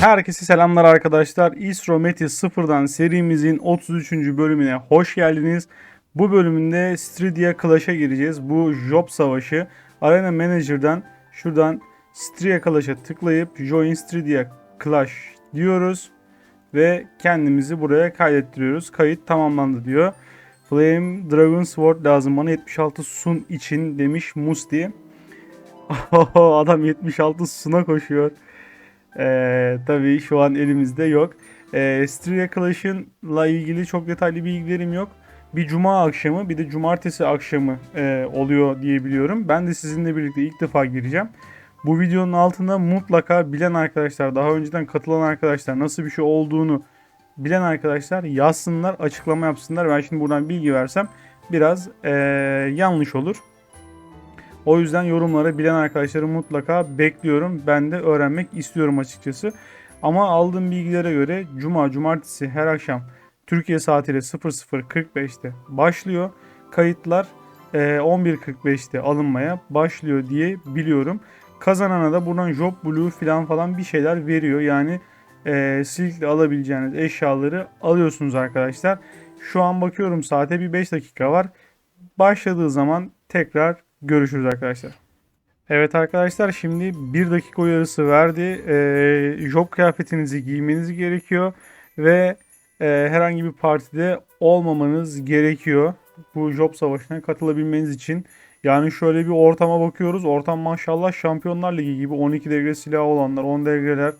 Herkese selamlar arkadaşlar. Isrometi sıfırdan serimizin 33. bölümüne hoş geldiniz. Bu bölümünde Stridia Clash'a gireceğiz. Bu Job Savaşı. Arena Manager'dan şuradan Stridia Clash'a tıklayıp Join Stridia Clash diyoruz. Ve kendimizi buraya kaydettiriyoruz. Kayıt tamamlandı diyor. Flame Dragon Sword lazım bana 76 sun için demiş Musti. Adam 76 suna koşuyor. Ee, tabii şu an elimizde yok. Ee, Styria Clash'ınla ilgili çok detaylı bilgilerim yok. Bir cuma akşamı bir de cumartesi akşamı e, oluyor diye biliyorum. Ben de sizinle birlikte ilk defa gireceğim. Bu videonun altında mutlaka bilen arkadaşlar, daha önceden katılan arkadaşlar nasıl bir şey olduğunu bilen arkadaşlar yazsınlar, açıklama yapsınlar. Ben şimdi buradan bilgi versem biraz e, yanlış olur. O yüzden yorumlara bilen arkadaşları mutlaka bekliyorum. Ben de öğrenmek istiyorum açıkçası. Ama aldığım bilgilere göre cuma, cumartesi her akşam Türkiye saatiyle 00.45'te başlıyor. Kayıtlar e, 11.45'te alınmaya başlıyor diye biliyorum. Kazanana da buradan Job Blue falan falan bir şeyler veriyor. Yani e, Silk'le alabileceğiniz eşyaları alıyorsunuz arkadaşlar. Şu an bakıyorum saate bir 5 dakika var. Başladığı zaman tekrar görüşürüz arkadaşlar. Evet arkadaşlar şimdi bir dakika uyarısı verdi. Ee, job kıyafetinizi giymeniz gerekiyor ve e, herhangi bir partide olmamanız gerekiyor. Bu job savaşına katılabilmeniz için. Yani şöyle bir ortama bakıyoruz. Ortam maşallah Şampiyonlar Ligi gibi 12 devre silahı olanlar, 10 devreler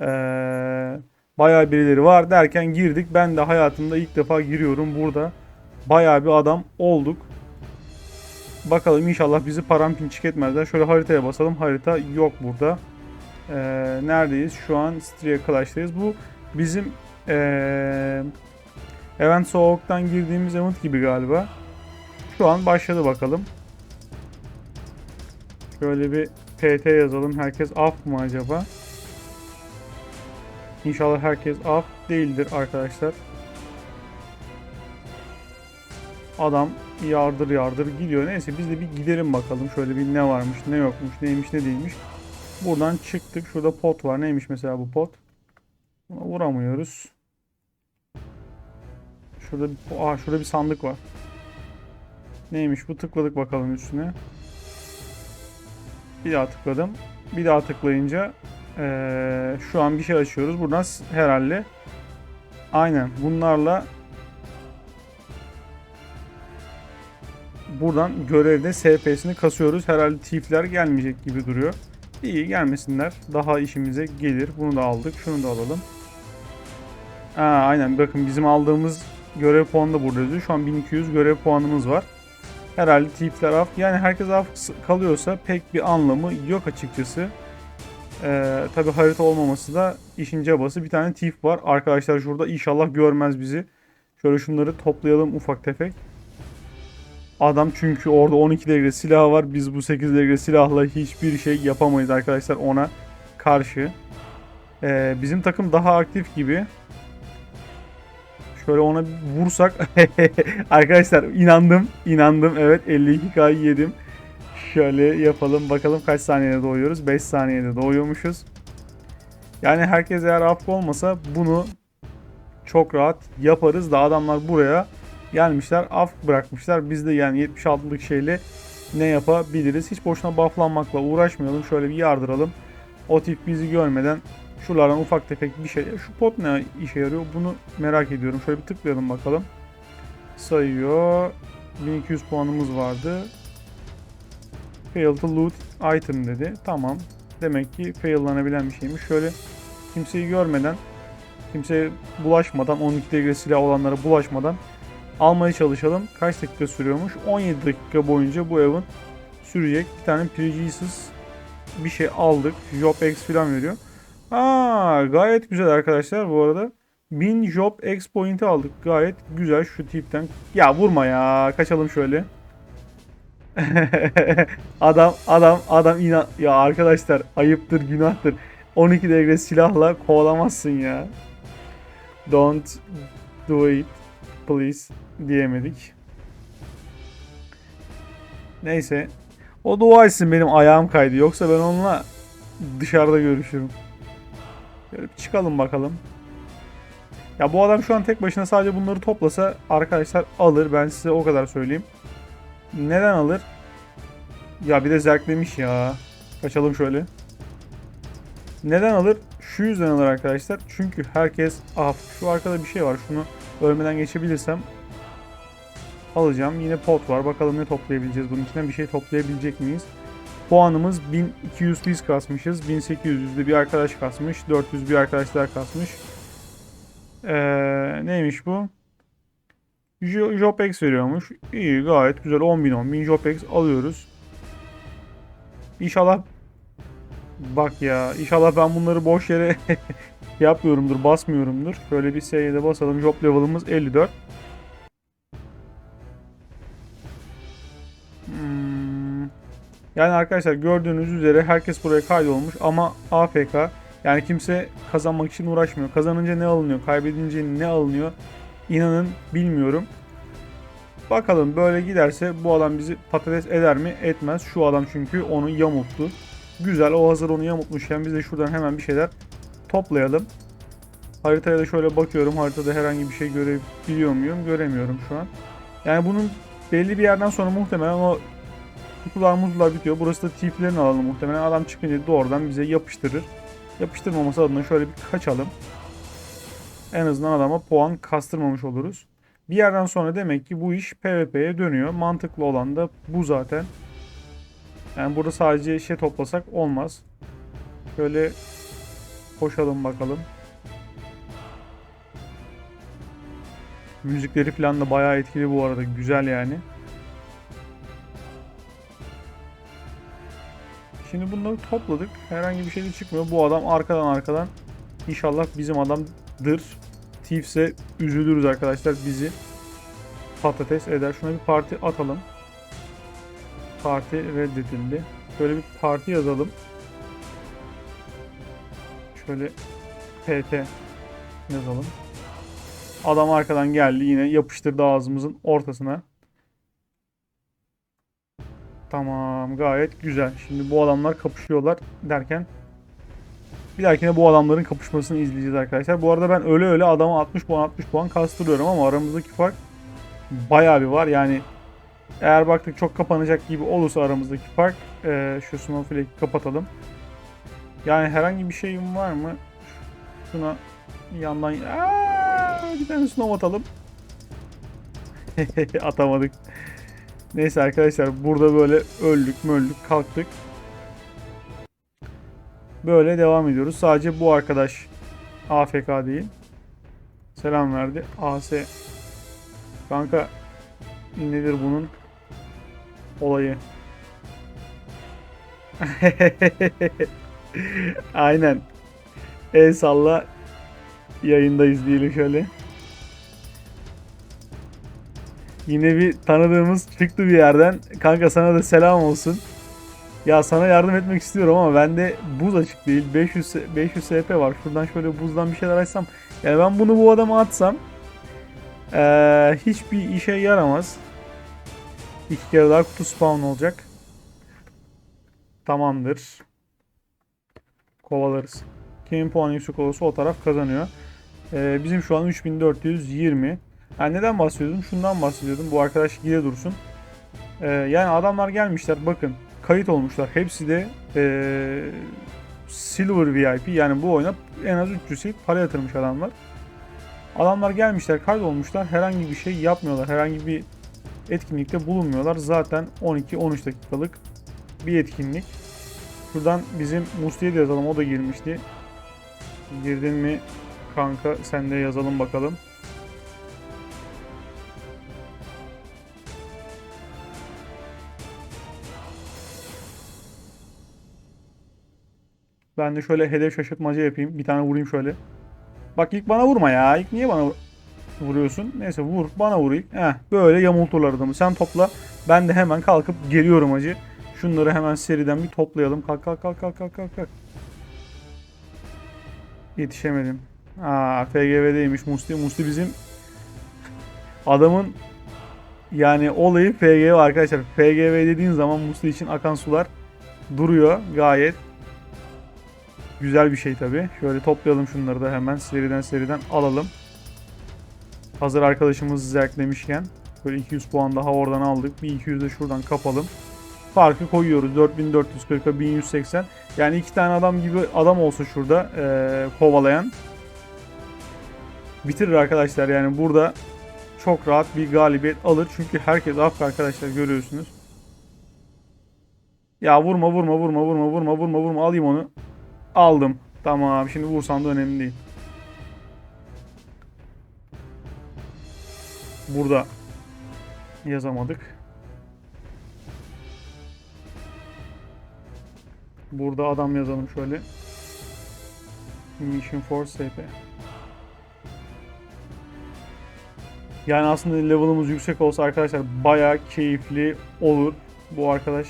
ee, bayağı birileri var derken girdik. Ben de hayatımda ilk defa giriyorum burada. Bayağı bir adam olduk. Bakalım inşallah bizi parampinçik etmezler. Şöyle haritaya basalım. Harita yok burada. Ee, neredeyiz? Şu an Styria Clash'tayız. Bu bizim ee, Event Soğuk'tan girdiğimiz event gibi galiba. Şu an başladı bakalım. Şöyle bir PT yazalım. Herkes af mı acaba? İnşallah herkes af değildir arkadaşlar. Adam yardır yardır gidiyor. Neyse biz de bir gidelim bakalım. Şöyle bir ne varmış, ne yokmuş, neymiş, ne değilmiş. Buradan çıktık. Şurada pot var. Neymiş mesela bu pot? Buna vuramıyoruz. Şurada bir, aa, şurada bir sandık var. Neymiş bu? Tıkladık bakalım üstüne. Bir daha tıkladım. Bir daha tıklayınca ee, şu an bir şey açıyoruz. Buradan herhalde aynen bunlarla buradan görevde SP'sini kasıyoruz. Herhalde tifler gelmeyecek gibi duruyor. İyi gelmesinler. Daha işimize gelir. Bunu da aldık. Şunu da alalım. Aa, aynen bakın bizim aldığımız görev puanı da burada yazıyor. Şu an 1200 görev puanımız var. Herhalde tifler af. Yani herkes af kalıyorsa pek bir anlamı yok açıkçası. Ee, Tabi harita olmaması da işin cabası. Bir tane tif var. Arkadaşlar şurada inşallah görmez bizi. Şöyle şunları toplayalım ufak tefek. Adam çünkü orada 12 devre silahı var. Biz bu 8 devre silahla hiçbir şey yapamayız arkadaşlar ona karşı. Ee, bizim takım daha aktif gibi. Şöyle ona vursak. arkadaşlar inandım. inandım. Evet 52K'yı yedim. Şöyle yapalım. Bakalım kaç saniyede doğuyoruz. 5 saniyede doğuyormuşuz. Yani herkes eğer affı olmasa bunu çok rahat yaparız da adamlar buraya gelmişler af bırakmışlar. Biz de yani 76'lık şeyle ne yapabiliriz? Hiç boşuna bufflanmakla uğraşmayalım. Şöyle bir yardıralım. O tip bizi görmeden şuralardan ufak tefek bir şey. Şu pot ne işe yarıyor? Bunu merak ediyorum. Şöyle bir tıklayalım bakalım. Sayıyor. 1200 puanımız vardı. Fail to loot item dedi. Tamam. Demek ki faillanabilen bir şeymiş. Şöyle kimseyi görmeden, kimseye bulaşmadan, 12 devre silah olanlara bulaşmadan almaya çalışalım. Kaç dakika sürüyormuş? 17 dakika boyunca bu evin sürecek. Bir tane Prejudices bir şey aldık. Job X falan veriyor. Aa, gayet güzel arkadaşlar bu arada. 1000 Job X point'i aldık. Gayet güzel şu tipten. Ya vurma ya. Kaçalım şöyle. adam adam adam inan ya arkadaşlar ayıptır günahtır. 12 devre silahla kovalamazsın ya. Don't do it please diyemedik. Neyse. O dua etsin benim ayağım kaydı. Yoksa ben onunla dışarıda görüşürüm. Böyle çıkalım bakalım. Ya bu adam şu an tek başına sadece bunları toplasa arkadaşlar alır. Ben size o kadar söyleyeyim. Neden alır? Ya bir de zerklemiş ya. Kaçalım şöyle. Neden alır? Şu yüzden alır arkadaşlar. Çünkü herkes... Ah şu arkada bir şey var. Şunu ölmeden geçebilirsem alacağım. Yine pot var. Bakalım ne toplayabileceğiz bunun içinden. Bir şey toplayabilecek miyiz? Puanımız 1200 biz kasmışız. 1800'de bir arkadaş kasmış. 400 bir arkadaşlar kasmış. Ee, neymiş bu? Jo- Jopex veriyormuş. İyi gayet güzel. 10.000 10.000 Jopex alıyoruz. İnşallah bak ya inşallah ben bunları boş yere yapmıyorumdur, basmıyorumdur. Şöyle bir seviyede basalım. Job level'ımız 54. Yani arkadaşlar gördüğünüz üzere herkes buraya kaydolmuş ama AFK yani kimse kazanmak için uğraşmıyor. Kazanınca ne alınıyor, kaybedince ne alınıyor inanın bilmiyorum. Bakalım böyle giderse bu adam bizi patates eder mi? Etmez. Şu adam çünkü onu yamulttu. Güzel o hazır onu yamultmuşken biz de şuradan hemen bir şeyler toplayalım. Haritaya da şöyle bakıyorum. Haritada herhangi bir şey görebiliyor muyum? Göremiyorum şu an. Yani bunun belli bir yerden sonra muhtemelen o kutular muzlar bitiyor. Burası da tiplerin alanı muhtemelen. Adam çıkınca doğrudan bize yapıştırır. Yapıştırmaması adına şöyle bir kaçalım. En azından adama puan kastırmamış oluruz. Bir yerden sonra demek ki bu iş PvP'ye dönüyor. Mantıklı olan da bu zaten. Yani burada sadece şey toplasak olmaz. Şöyle koşalım bakalım. Müzikleri falan da bayağı etkili bu arada. Güzel yani. Şimdi bunları topladık. Herhangi bir şey de çıkmıyor. Bu adam arkadan arkadan İnşallah bizim adamdır. Thiefs'e üzülürüz arkadaşlar bizi patates eder. Şuna bir parti atalım. Parti reddedildi. Şöyle bir parti yazalım. Şöyle PT yazalım. Adam arkadan geldi yine yapıştırdı ağzımızın ortasına. Tamam gayet güzel. Şimdi bu adamlar kapışıyorlar derken bir dahakine bu adamların kapışmasını izleyeceğiz arkadaşlar. Bu arada ben öyle öyle adama 60 puan 60 puan kastırıyorum ama aramızdaki fark bayağı bir var. Yani eğer baktık çok kapanacak gibi olursa aramızdaki fark e, şu Snowflake'i kapatalım. Yani herhangi bir şeyim var mı? Şuna yandan Aa, bir tane snow atalım. Atamadık. Neyse arkadaşlar burada böyle öldük möldük kalktık. Böyle devam ediyoruz. Sadece bu arkadaş AFK değil. Selam verdi. AS. Kanka nedir bunun olayı? Aynen. El salla yayındayız diyelim şöyle. Yine bir tanıdığımız çıktı bir yerden. Kanka sana da selam olsun. Ya sana yardım etmek istiyorum ama bende buz açık değil. 500 500 SP var. Şuradan şöyle buzdan bir şeyler açsam. Yani ben bunu bu adama atsam ee, hiçbir işe yaramaz. İki kere daha kutu spawn olacak. Tamamdır. Kovalarız. Kimin puanı yüksek olursa o taraf kazanıyor. Ee, bizim şu an 3420. Yani neden bahsediyordum? Şundan bahsediyordum. Bu arkadaş gide dursun. Ee, yani adamlar gelmişler bakın kayıt olmuşlar. Hepsi de ee, Silver VIP yani bu oyuna en az 300 para yatırmış adamlar. Adamlar gelmişler kaydolmuşlar herhangi bir şey yapmıyorlar. Herhangi bir etkinlikte bulunmuyorlar. Zaten 12-13 dakikalık bir etkinlik. Şuradan bizim Musti'ye de yazalım o da girmişti. Girdin mi kanka sen de yazalım bakalım. Ben de şöyle hedef şaşırtmaca yapayım. Bir tane vurayım şöyle. Bak ilk bana vurma ya. İlk niye bana vuruyorsun? Neyse vur. Bana vur ilk. Heh, böyle yamulturlar adamı. Sen topla. Ben de hemen kalkıp geliyorum acı. Şunları hemen seriden bir toplayalım. Kalk kalk kalk kalk kalk kalk. kalk. Yetişemedim. Aa FGV'deymiş Musti. Musti bizim adamın yani olayı FGV arkadaşlar. FGV dediğin zaman Musti için akan sular duruyor gayet. Güzel bir şey tabi. Şöyle toplayalım şunları da hemen seriden seriden alalım. Hazır arkadaşımız zevklemişken böyle 200 puan daha oradan aldık. Bir 200 de şuradan kapalım. Farkı koyuyoruz. 4440'a 1180. Yani iki tane adam gibi adam olsa şurada eee, kovalayan bitirir arkadaşlar. Yani burada çok rahat bir galibiyet alır. Çünkü herkes af arkadaşlar görüyorsunuz. Ya vurma vurma vurma vurma vurma vurma vurma alayım onu. Aldım. Tamam şimdi vursam da önemli değil. Burada yazamadık. Burada adam yazalım şöyle. Mission Force SP. Yani aslında level'ımız yüksek olsa arkadaşlar bayağı keyifli olur. Bu arkadaş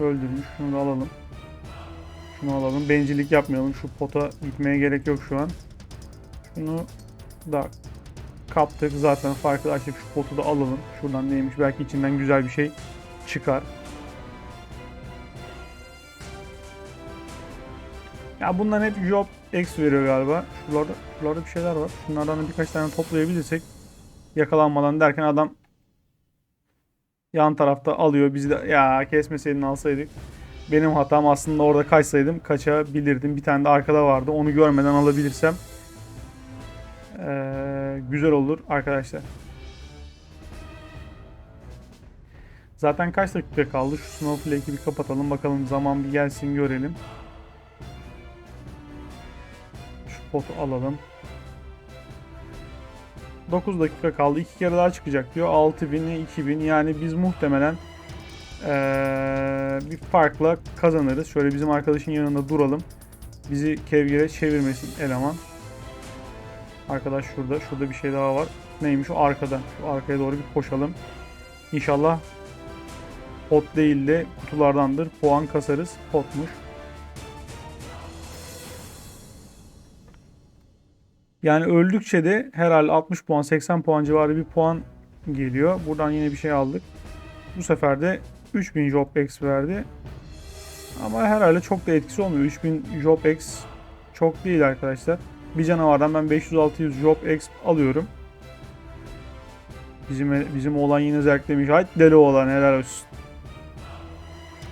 öldürmüş. Şunu da alalım. Şunu alalım. Bencillik yapmayalım. Şu pota gitmeye gerek yok şu an. Şunu da kaptık. Zaten farkı açıp şu potu da alalım. Şuradan neymiş belki içinden güzel bir şey çıkar. Ya bundan hep job X veriyor galiba. Şuralarda, şuralarda bir şeyler var. Şunlardan da birkaç tane toplayabilirsek yakalanmadan derken adam yan tarafta alıyor. Bizi de ya kesmeseydin alsaydık. Benim hatam aslında orada kaçsaydım kaçabilirdim. Bir tane de arkada vardı. Onu görmeden alabilirsem eee, güzel olur arkadaşlar. Zaten kaç dakika kaldı? Şu Snowflake'i bir kapatalım. Bakalım zaman bir gelsin görelim. Şu potu alalım. 9 dakika kaldı. 2 kere daha çıkacak diyor. 6000'e 2000 yani biz muhtemelen eee, bir farkla kazanırız. Şöyle bizim arkadaşın yanında duralım. Bizi kevgire çevirmesin eleman. Arkadaş şurada. Şurada bir şey daha var. Neymiş o arkada. Şu arkaya doğru bir koşalım. İnşallah pot değil de kutulardandır. Puan kasarız. Potmuş. Yani öldükçe de herhalde 60 puan 80 puan civarı bir puan geliyor. Buradan yine bir şey aldık. Bu sefer de 3000 Job X verdi. Ama herhalde çok da etkisi olmuyor. 3000 Job X çok değil arkadaşlar. Bir canavardan ben 500-600 Job X alıyorum. Bizim bizim olan yine zevklemiş. Haydi deli olan helal olsun.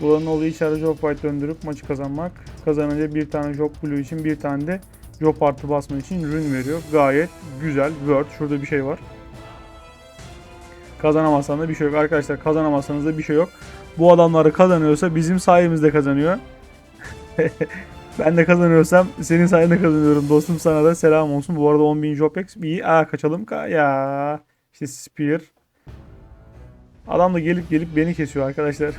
Buranın olayı içeride Job Fight döndürüp maçı kazanmak. Kazanınca bir tane Job Blue için bir tane de Job artı basma için ürün veriyor. Gayet güzel. Word. Şurada bir şey var. Kazanamazsan da bir şey yok. Arkadaşlar kazanamazsanız da bir şey yok. Bu adamları kazanıyorsa bizim sayemizde kazanıyor. ben de kazanıyorsam senin sayende kazanıyorum dostum sana da selam olsun. Bu arada 10.000 Jopex iyi. Aa kaçalım ka ya. İşte Spear. Adam da gelip gelip beni kesiyor arkadaşlar.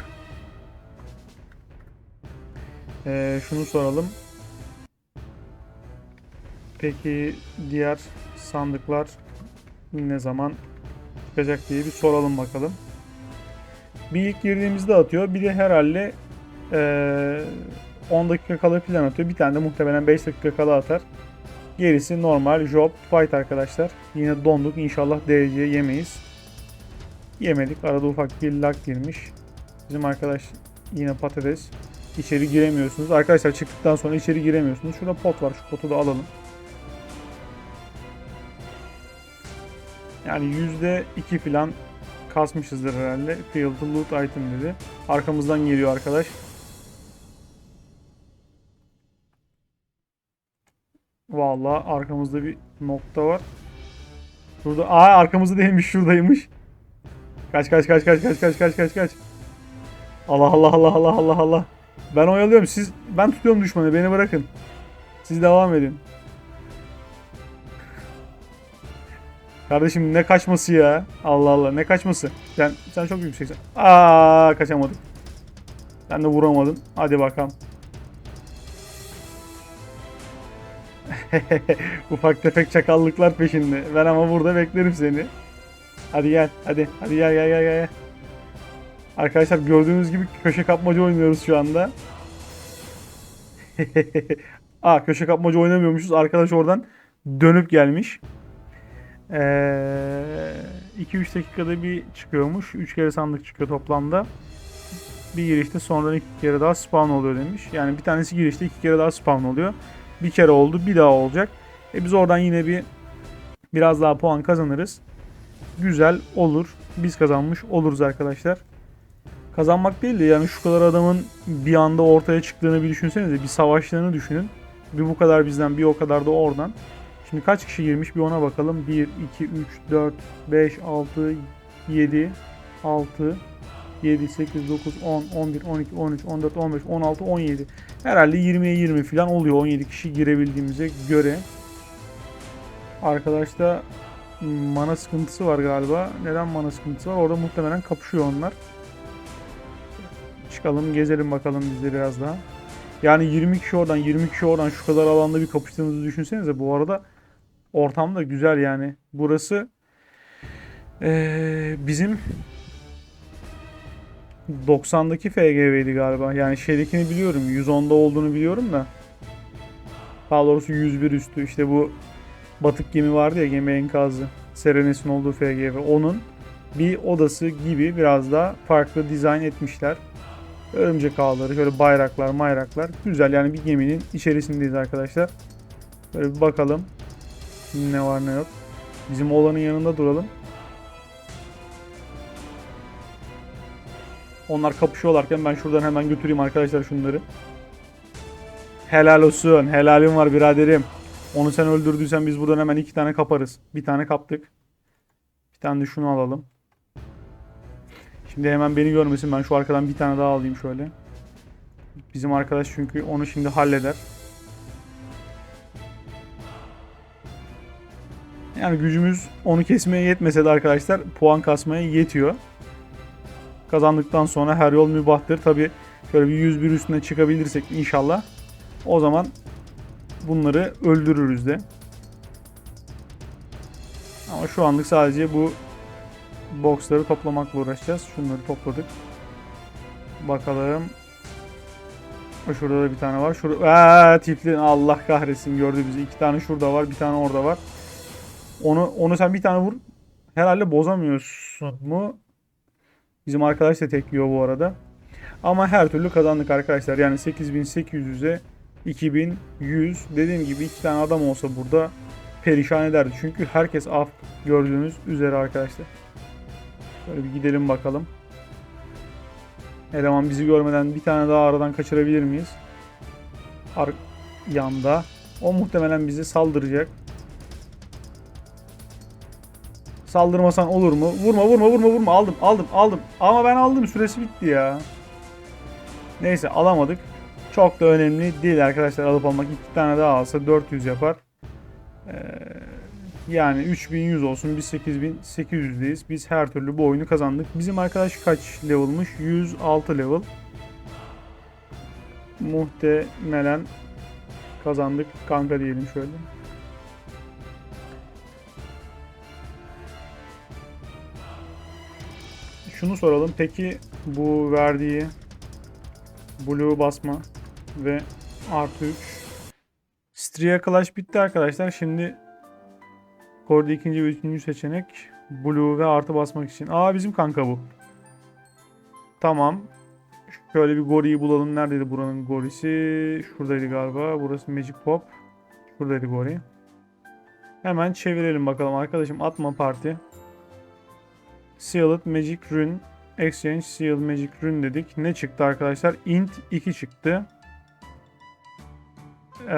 Ee, şunu soralım. Peki diğer sandıklar ne zaman çıkacak diye bir soralım bakalım. Bir ilk girdiğimizde atıyor. Bir de herhalde eee, 10 dakika kala falan atıyor. Bir tane de muhtemelen 5 dakika kala atar. Gerisi normal job fight arkadaşlar. Yine donduk. İnşallah dereceye yemeyiz. Yemedik. Arada ufak bir lag girmiş. Bizim arkadaş yine patates. İçeri giremiyorsunuz. Arkadaşlar çıktıktan sonra içeri giremiyorsunuz. Şurada pot var. Şu potu da alalım. Yani yüzde iki falan kasmışızdır herhalde. Field loot item dedi. Arkamızdan geliyor arkadaş. Vallahi arkamızda bir nokta var. Burada aa arkamızda değilmiş şuradaymış. Kaç kaç kaç kaç kaç kaç kaç kaç kaç. Allah Allah Allah Allah Allah Allah. Ben oyalıyorum siz ben tutuyorum düşmanı beni bırakın. Siz devam edin. Kardeşim ne kaçması ya? Allah Allah ne kaçması? Sen sen çok yükseksin. Aa kaçamadık. Sen de vuramadın. Hadi bakalım. Ufak tefek çakallıklar peşinde. Ben ama burada beklerim seni. Hadi gel. Hadi. Hadi gel gel gel gel. Arkadaşlar gördüğünüz gibi köşe kapmaca oynuyoruz şu anda. Aa köşe kapmaca oynamıyormuşuz. Arkadaş oradan dönüp gelmiş. Ee, 2-3 dakikada bir çıkıyormuş. 3 kere sandık çıkıyor toplamda. Bir girişte sonradan iki kere daha spawn oluyor demiş. Yani bir tanesi girişte iki kere daha spawn oluyor. Bir kere oldu bir daha olacak. E biz oradan yine bir biraz daha puan kazanırız. Güzel olur. Biz kazanmış oluruz arkadaşlar. Kazanmak değil de yani şu kadar adamın bir anda ortaya çıktığını bir düşünsenize. Bir savaşlarını düşünün. Bir bu kadar bizden bir o kadar da oradan. Şimdi kaç kişi girmiş bir ona bakalım. 1, 2, 3, 4, 5, 6, 7, 6, 7, 8, 9, 10, 11, 12, 13, 14, 15, 16, 17. Herhalde 20'ye 20 falan oluyor 17 kişi girebildiğimize göre. Arkadaşta mana sıkıntısı var galiba. Neden mana sıkıntısı var? Orada muhtemelen kapışıyor onlar. Çıkalım gezelim bakalım biz de biraz daha. Yani 20 kişi oradan 20 kişi oradan şu kadar alanda bir kapıştığımızı düşünsenize. Bu arada ortam da güzel yani. Burası eee, bizim 90'daki FGV'ydi galiba. Yani şeydekini biliyorum. 110'da olduğunu biliyorum da. Daha doğrusu 101 üstü. İşte bu batık gemi vardı ya gemi enkazı. Serenes'in olduğu FGV. Onun bir odası gibi biraz daha farklı dizayn etmişler. Örümcek ağları, şöyle bayraklar, mayraklar. Güzel yani bir geminin içerisindeyiz arkadaşlar. Böyle bir bakalım. Ne var ne yok. Bizim olanın yanında duralım. Onlar kapışıyorlarken ben şuradan hemen götüreyim arkadaşlar şunları. Helal olsun. Helalim var biraderim. Onu sen öldürdüysen biz buradan hemen iki tane kaparız. Bir tane kaptık. Bir tane de şunu alalım. Şimdi hemen beni görmesin. Ben şu arkadan bir tane daha alayım şöyle. Bizim arkadaş çünkü onu şimdi halleder. Yani gücümüz onu kesmeye yetmese de arkadaşlar puan kasmaya yetiyor. Kazandıktan sonra her yol mübahtır. Tabi şöyle bir 101 üstüne çıkabilirsek inşallah o zaman bunları öldürürüz de. Ama şu anlık sadece bu boxları toplamakla uğraşacağız. Şunları topladık. Bakalım. Şurada da bir tane var. Şurada Aa, tipli Allah kahretsin gördü bizi. İki tane şurada var, bir tane orada var. Onu onu sen bir tane vur. Herhalde bozamıyorsun mu? Bizim arkadaş da tekliyor bu arada. Ama her türlü kazandık arkadaşlar. Yani 8800'e 2100 dediğim gibi iki tane adam olsa burada perişan ederdi. Çünkü herkes af gördüğünüz üzere arkadaşlar. Böyle bir gidelim bakalım. Eleman bizi görmeden bir tane daha aradan kaçırabilir miyiz? Ar yanda. O muhtemelen bizi saldıracak. Saldırmasan olur mu? Vurma vurma vurma vurma. Aldım aldım aldım. Ama ben aldım süresi bitti ya. Neyse alamadık. Çok da önemli değil arkadaşlar alıp almak. iki tane daha alsa 400 yapar. Ee, yani 3100 olsun biz 8800'deyiz. Biz her türlü bu oyunu kazandık. Bizim arkadaş kaç level'mış? 106 level. Muhtemelen kazandık kanka diyelim şöyle. Şunu soralım. Peki bu verdiği Blue basma ve artı 3 Stria Clash bitti arkadaşlar. Şimdi Korda ikinci ve üçüncü seçenek Blue ve artı basmak için. Aa bizim kanka bu. Tamam. Şöyle bir Gori'yi bulalım. Neredeydi buranın Gori'si? Şuradaydı galiba. Burası Magic Pop. Şuradaydı Gori. Hemen çevirelim bakalım arkadaşım. Atma parti. Sealed Magic Rune. Exchange Sealed Magic Rune dedik. Ne çıktı arkadaşlar? Int 2 çıktı. Ee,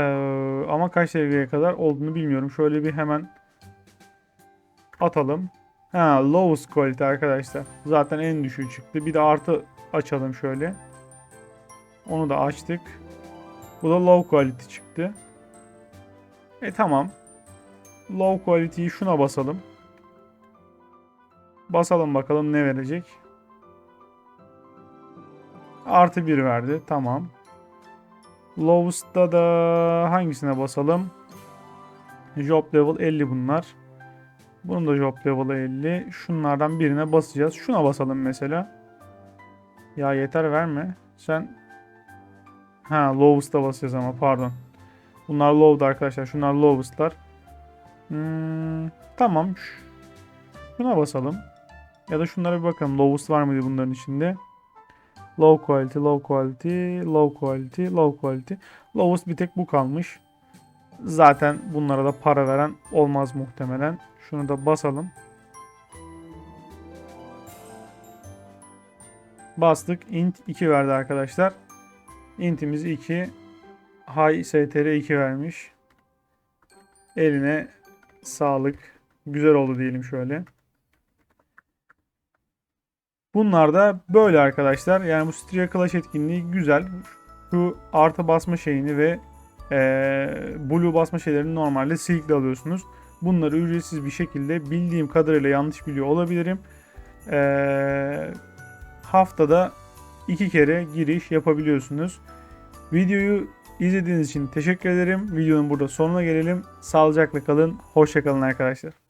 ama kaç seviyeye kadar olduğunu bilmiyorum. Şöyle bir hemen atalım. Ha lowest quality arkadaşlar. Zaten en düşüğü çıktı. Bir de artı açalım şöyle. Onu da açtık. Bu da low quality çıktı. E tamam. Low quality'yi şuna basalım. Basalım bakalım ne verecek. Artı 1 verdi. Tamam. Lowest'ta da hangisine basalım? Job level 50 bunlar. Bunun da job level 50. Şunlardan birine basacağız. Şuna basalım mesela. Ya yeter verme. Sen Ha lowest'a basacağız ama pardon. Bunlar low'da arkadaşlar. Şunlar lowest'lar. Hmm, tamam. Şuna basalım. Ya da şunlara bir bakalım. Lowest var mıydı bunların içinde? Low quality, low quality, low quality, low quality. Lowest bir tek bu kalmış. Zaten bunlara da para veren olmaz muhtemelen. Şunu da basalım. Bastık. int 2 verdi arkadaşlar. Intimiz 2. High str 2 vermiş. Eline sağlık. Güzel oldu diyelim şöyle. Bunlar da böyle arkadaşlar. Yani bu Stria Clash etkinliği güzel. Şu artı basma şeyini ve eee, blue basma şeylerini normalde silkle alıyorsunuz. Bunları ücretsiz bir şekilde bildiğim kadarıyla yanlış biliyor olabilirim. Eee, haftada iki kere giriş yapabiliyorsunuz. Videoyu izlediğiniz için teşekkür ederim. Videonun burada sonuna gelelim. Sağlıcakla kalın. Hoşçakalın arkadaşlar.